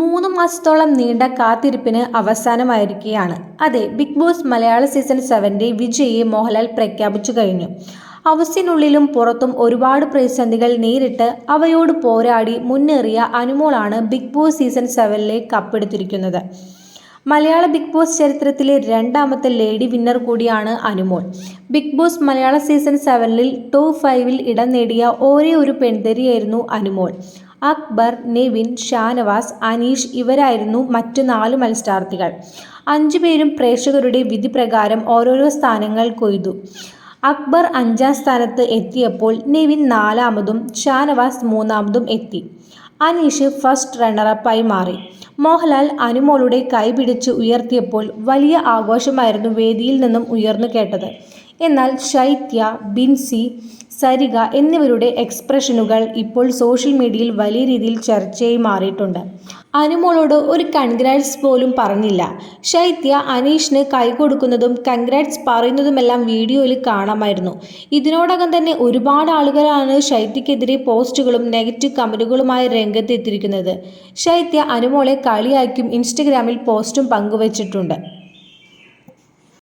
മൂന്ന് മാസത്തോളം നീണ്ട കാത്തിരിപ്പിന് അവസാനമായിരിക്കുകയാണ് അതെ ബിഗ് ബോസ് മലയാള സീസൺ സെവന്റെ വിജയിയെ മോഹൻലാൽ പ്രഖ്യാപിച്ചു കഴിഞ്ഞു. ഹൗസിനുള്ളിലും പുറത്തും ഒരുപാട് പ്രതിസന്ധികൾ നേരിട്ട് അവയോട് പോരാടി മുന്നേറിയ അനുമോളാണ് ബിഗ് ബോസ് സീസൺ സെവനിലെ കപ്പെടുത്തിരിക്കുന്നത്. മലയാള ബിഗ് ബോസ് ചരിത്രത്തിലെ രണ്ടാമത്തെ ലേഡി വിന്നർ കൂടിയാണ് Anumol. Bigg Boss Malayalam season സെവനിൽ ടോപ്പ് ഫൈവിൽ ഇടം നേടിയ ഒരേ ഒരു പെൺതരിയായിരുന്നു അനുമോൾ. അക്ബർ നെവിൻ ഷാനവാസ് അനീഷ് ഇവരായിരുന്നു മറ്റു നാല് മത്സരാർത്ഥികൾ. അഞ്ചുപേരും പ്രേക്ഷകരുടെ വിധി പ്രകാരം ഓരോരോ സ്ഥാനങ്ങൾ കൊയ്തു. അക്ബർ അഞ്ചാം സ്ഥാനത്ത് എത്തിയപ്പോൾ നെവിൻ നാലാമതും ഷാനവാസ് മൂന്നാമതും എത്തി. അനീഷ് ഫസ്റ്റ് റണ്ണറപ്പായി മാറി. മോഹൻലാൽ അനുമോളുടെ കൈപിടിച്ച് ഉയർത്തിയപ്പോൾ വലിയ ആഘോഷമായിരുന്നു വേദിയിൽ നിന്നും ഉയർന്നു കേട്ടത്. എന്നാൽ ശൈത്യ ബിൻസി സരിക എന്നിവരുടെ എക്സ്പ്രഷനുകൾ ഇപ്പോൾ സോഷ്യൽ മീഡിയയിൽ വലിയ രീതിയിൽ ചർച്ചയായി മാറിയിട്ടുണ്ട്. അനുമോളോട് ഒരു കൺഗ്രാറ്റ്സ് പോലും പറഞ്ഞില്ല. ശൈത്യ അനീഷിന് കൊടുക്കുന്നതും കൺഗ്രാറ്റ്സ് പറയുന്നതുമെല്ലാം വീഡിയോയിൽ കാണാമായിരുന്നു. ഇതിനോടകം തന്നെ ഒരുപാട് ആളുകളാണ് ശൈത്യക്കെതിരെ പോസ്റ്റുകളും നെഗറ്റീവ് കമന്റുകളുമായി രംഗത്തെത്തിയിരിക്കുന്നത്. ശൈത്യ അനുമോളെ കളിയാക്കും ഇൻസ്റ്റഗ്രാമിൽ പോസ്റ്റും പങ്കുവച്ചിട്ടുണ്ട്.